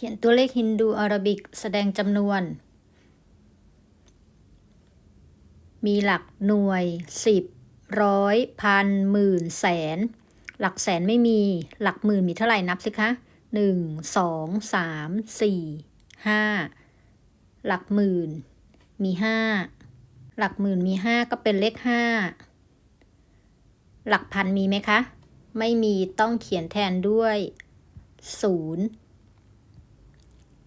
เขียนตัวเลขฮินดูอาราบิกแสดงจำนวน มีหลักหน่วยสิบร้อยพันหมื่นแสน หลักแสนไม่มี หลักหมื่นมีเท่าไหร่นับสิคะหนึ่งสองสามสี่ห้าหลักหมื่น มีห้าหลักหมื่นมีห้าก็เป็นเลขห้าหลักพันมีไหมคะ ไม่มีต้องเขียนแทนด้วยศูนย์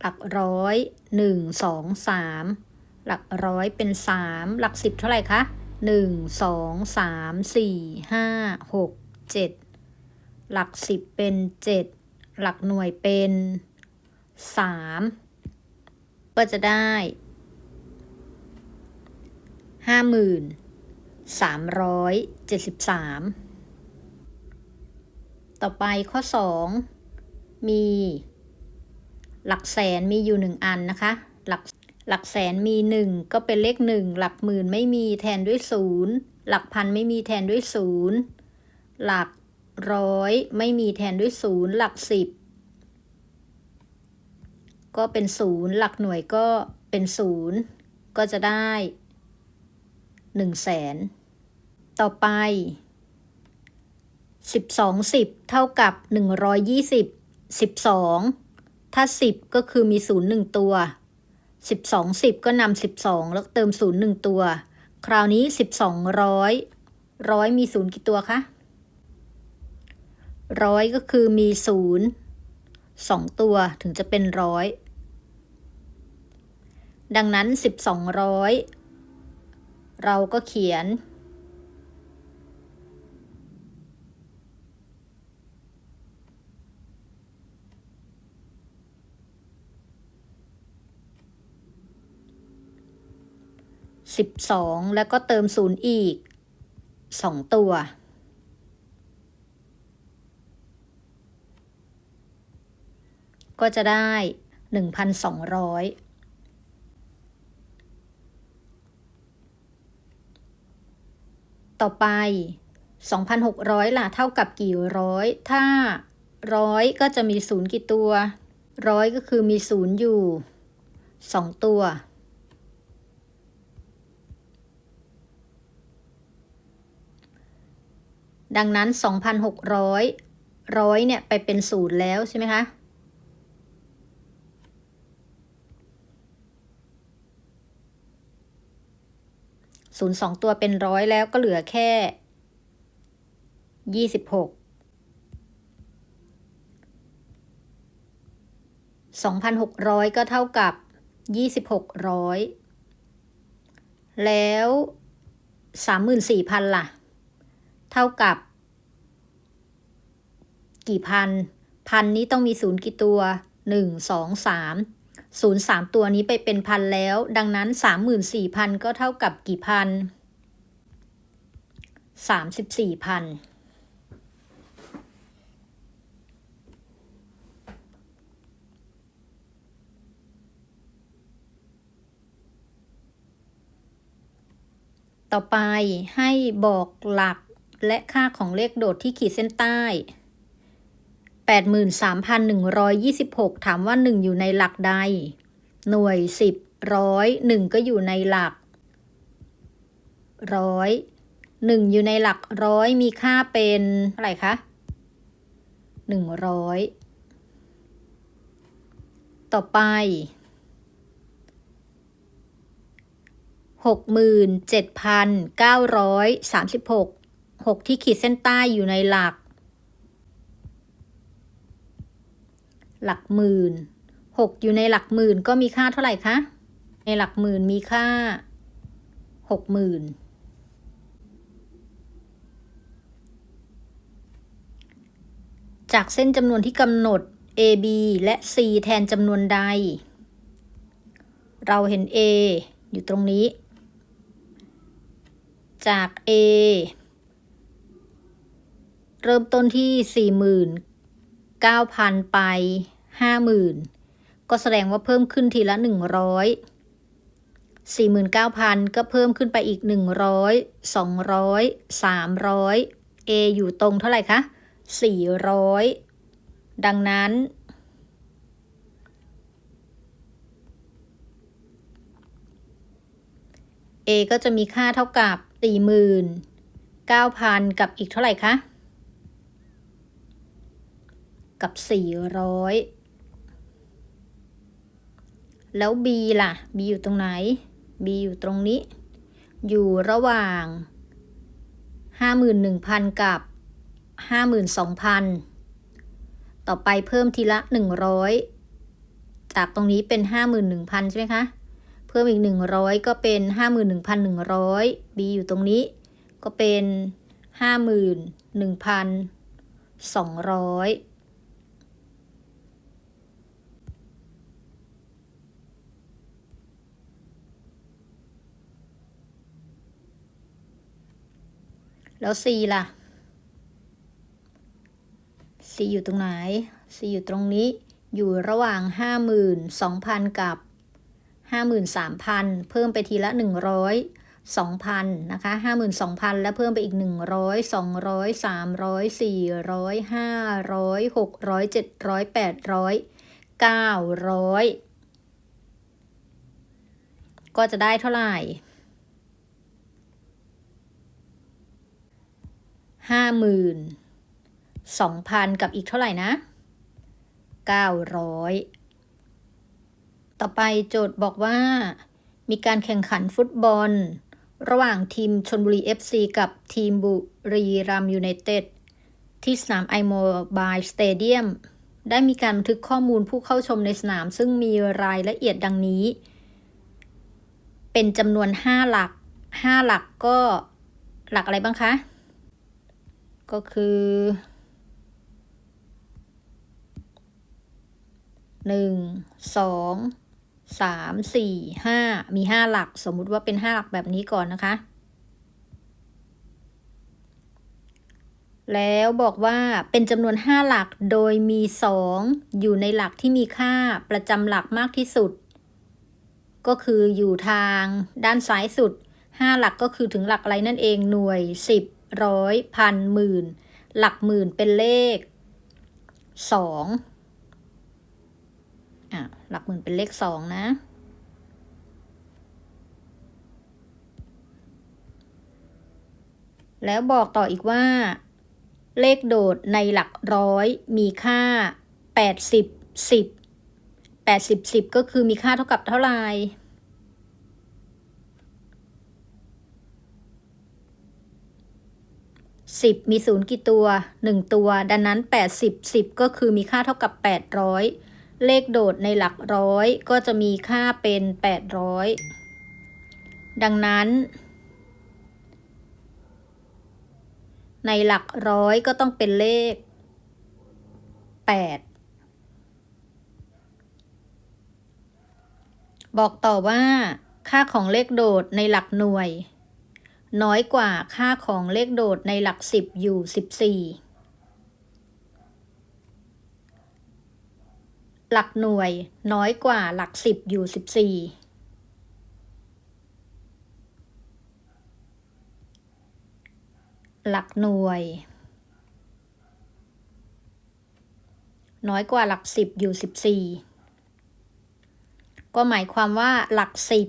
หลักร้อยหนึ่งสองสามหลักร้อยเป็นสามหลักสิบเท่าไหร่คะหนึ่งสองสามสี่ห้าหกเจ็ดหลักสิบเป็นเจ็ดหลักหน่วยเป็นสามก็จะได้ห้าหมื่นสามร้อยเจ็ดสิบสามต่อไปข้อสองมี หลักแสนมีอยู่หนึ่งอันนะคะ หลักหลักแสนมีหนึ่งก็เป็นเลขหนึ่งหลักหมื่นไม่มีแทนด้วยศูนย์หลักพันไม่มีแทนด้วยศูนย์หลักร้อยไม่มีแทนด้วยศูนย์หลักสิบก็เป็นศูนย์หลักหน่วยก็เป็นศูนย์ก็จะได้หนึ่งแสนต่อไปสิบสองสิบเท่ากับหนึ่งร้อยยี่สิบสิบสอง ถ้าสิบก็คือมีศูนย์หนึ่งตัวสิบสองสิบก็นำสิบสองแล้วเติมศูนย์หนึ่งตัว คราวนี้สิบสองร้อยร้อยมีศูนย์กี่ตัวคะร้อยก็คือมีศูนย์สองตัวถึงจะเป็นร้อยดังนั้นสิบสองร้อยเราก็เขียน สิบสองแล้วก็เติมศูนย์อีกสองตัว ก็จะได้หนึ่งพันสองร้อยต่อไป 2,600 ล่ะ เท่ากับกี่ร้อย ถ้าร้อยก็จะมีศูนย์กี่ตัว ร้อยก็คือมีศูนย์อยู่สองตัว ดังนั้น 2,600ร้อยเนี่ยไปเป็นศูนย์แล้วใช่ไหมคะ ศูนย์สองตัวเป็นร้อยแล้วก็เหลือแค่ยี่สิบหกสองพันหกร้อยก็เท่ากับยี่สิบหกร้อยแล้วสามหมื่นสี่พันล่ะ เท่ากับ กี่พัน พันนี้ต้องมีศูนย์กี่ตัวหนึ่งสองสามศูนย์สามตัวนี้ไปเป็นพันแล้ว ดังนั้นสามหมื่นสี่พันก็เท่ากับกี่พันสามสิบสี่พันต่อไปให้บอกหลัก และค่าของเลขโดดที่ขีดเส้นใต้ 83,126 ถามว่า 1 อยู่ในหลักใด หน่วย 10 ร้อย 1 ก็อยู่ในหลัก ร้อย 1 อยู่ในหลักร้อยมีค่าเป็นเท่าไหร่คะ 100 ต่อไปห กหมื่นเจ็ดพันเก้าร้อยสามสิบหกหกที่ขีดเส้นใต้อยู่ในหลัก หลักหมื่นหกอยู่ในหลักหมื่นก็มีค่าเท่าไหร่คะ ในหลักหมื่นมีค่าหกหมื่น จากเส้นจำนวนที่กำหนด A B และ C แทนจำนวนใด เราเห็น A อยู่ตรงนี้ จาก A เริ่มต้นที่สี่หมื่นเก้าพันไปห้าหมื่นก็แสดงว่าเพิ่มขึ้นทีละหนึ่งร้อยสี่หมื่นเก้าพันก็เพิ่มขึ้นไปอีกหนึ่งร้อยสองร้อยสามร้อยเออยู่ตรงเท่าไหร่คะสี่ร้อยดังนั้นเอก็จะมีค่าเท่ากับสี่หมื่นเก้าพันกับอีกเท่าไหร่คะ กับ 400 แล้ว b ล่ะ b อยู่ตรงไหน b อยู่ตรงนี้ อยู่ระหว่าง 51,000 กับ 52,000 ต่อไปเพิ่มทีละ 100 จากตรงนี้เป็น 51,000 ใช่ไหมคะ เพิ่มอีก 100 ก็เป็น 51,100 b อยู่ตรงนี้ ก็เป็น 51,000 200 แล้ว C ล่ะ C อยู่ตรงไหน C อยู่ตรงนี้ อยู่ระหว่าง 52,000 กับ 53,000 เพิ่มไปทีละ 100 2,000 นะคะ 52,000 แล้วเพิ่มไปอีก 100 200 300 400 500 600 700 800 900 ก็จะได้เท่าไหร่ ห้าหมื่นสองพันกับอีกเท่าไหร่นะเก้าร้อยต่อไปโจทย์บอกว่า มีการแข่งขันฟุตบอล ระหว่างทีมชนบุรี FC กับทีมบุรีรัมยูไนเต็ดที่สนามไอโมบายสเตเดียมได้มีการบันทึกข้อมูลผู้เข้าชมในสนาม ซึ่งมีรายละเอียดดังนี้ เป็นจำนวน 5 หลัก 5 หลักก็หลักอะไรบ้างคะ ก็คือ หนึ่ง สอง สาม สี่ ห้า มีห้าหลัก สมมุติว่าเป็นห้าหลักแบบนี้ก่อนนะคะ แล้วบอกว่าเป็นจำนวนห้าหลักโดยมีสองอยู่ในหลักที่มีค่าประจำหลักมากที่สุด ก็คืออยู่ทางด้านซ้ายสุดห้าหลักก็คือถึงหลักอะไรนั่นเองหน่วยสิบ ร้อยพันหมื่น หลักหมื่นเป็นเลขสองอะหลักหมื่นเป็นเลขสองนะ แล้วบอกต่ออีกว่า เลขโดดในหลักร้อยมีค่า 80 10 80 10 ก็คือมีค่าเท่ากับเท่าไหร่ สิบมีศูนย์กี่ตัวหนึ่งตัว ดังนั้นแปดสิบสิบก็คือมีค่าเท่ากับแปดร้อยเลขโดดในหลักร้อยก็จะมีค่าเป็นแปดร้อยดังนั้น ในหลักร้อยก็ต้องเป็นเลขแปดบอกต่อว่า ค่าของเลขโดดในหลักหน่วย น้อยกว่าค่าของเลขโดดในหลักสิบอยู่สิบสี่หลักหน่วยน้อยกว่าหลักสิบอยู่สิบสี่หลักหน่วย น้อยกว่าหลักสิบอยู่สิบสี่ก็หมายความว่าหลักสิบ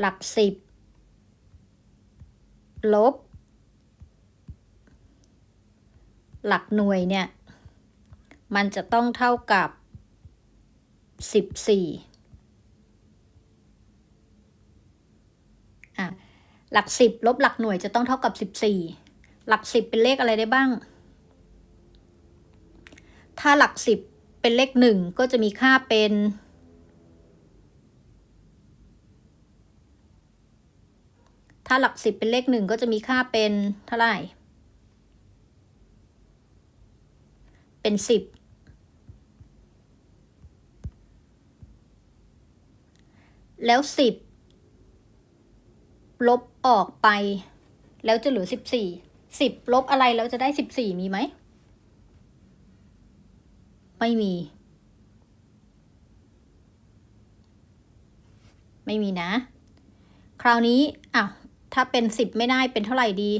หลักสิบ ลบ หลักหน่วยเนี่ย มันจะต้องเท่ากับสิบสี่อะ หลักสิบลบหลักหน่วยจะต้องเท่ากับสิบสี่หลักสิบเป็นเลขอะไรได้บ้าง ถ้าหลักสิบเป็นเลขหนึ่งก็จะมีค่าเป็น ถ้าหลักสิบเป็นเลขหนึ่งก็จะมีค่าเป็นเท่าไหร่ เป็นสิบแล้วสิบลบออกไป แล้วจะเหลือสิบสี่สิบลบอะไรแล้วจะได้สิบสี่มีไหม ไม่มี ไม่มีนะ คราวนี้อะ ถ้าเป็นสิบไม่ได้เป็นเท่าไหร่ดี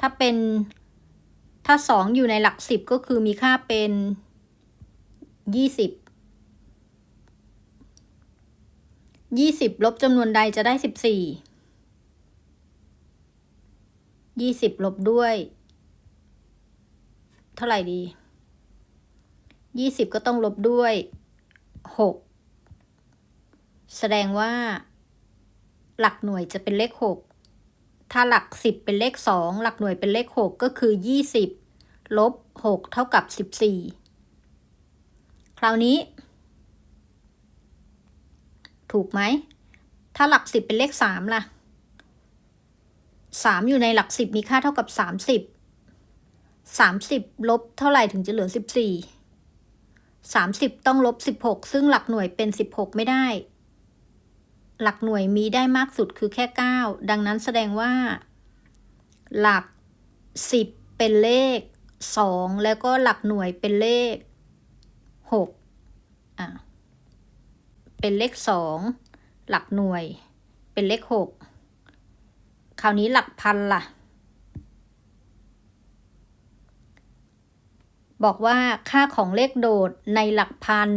ถ้าเป็นถ้าสองอยู่ในหลักสิบก็คือมีค่าเป็นยี่สิบยี่สิบลบจำนวนใดจะได้สิบสี่ยี่สิบลบด้วย เท่าไหร่ดียี่สิบก็ต้องลบด้วยหก แสดงว่า หลักหน่วยจะเป็นเลขหกถ้าหลักสิบเป็นเลขสองหลักหน่วยเป็นเลขหกก็คือยี่สิบลบหกเท่ากับสิบสี่คราวนี้ ถูกไหม ถ้าหลักสิบเป็นเลขสามล่ะสามอยู่ในหลักสิบมีค่าเท่ากับสามสิบสามสิบลบเท่าไหร่ถึงจะเหลือสิบสี่สามสิบต้องลบสิบหกซึ่งหลักหน่วยเป็นสิบหกไม่ได้ หลักหน่วยมีได้มากสุดคือแค่เก้าดังนั้นแสดงว่า หลักสิบเป็นเลขสองแล้วก็หลักหน่วยเป็นเลขหกอะ เป็นเลขสองหลักหน่วย เป็นเลขหกคราวนี้หลักพันล่ะ บอกว่าค่าของเลขโดดในหลักพัน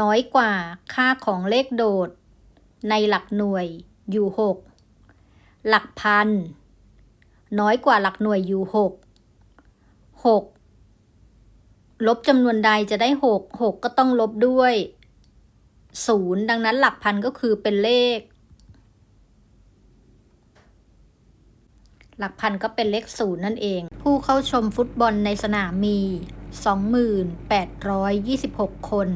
น้อยกว่าค่าของเลขโดด ในหลักหน่วยอยู่หกหลักพัน น้อยกว่าหลักหน่วยอยู่หกหกลบจำนวนใดจะได้หกหกก็ต้องลบด้วยศูนย์ดังนั้นหลักพันก็คือเป็นเลข หลักพันก็เป็นเลขศูนย์นั่นเอง ผู้เข้าชมฟุตบอลในสนามมี 2826 คน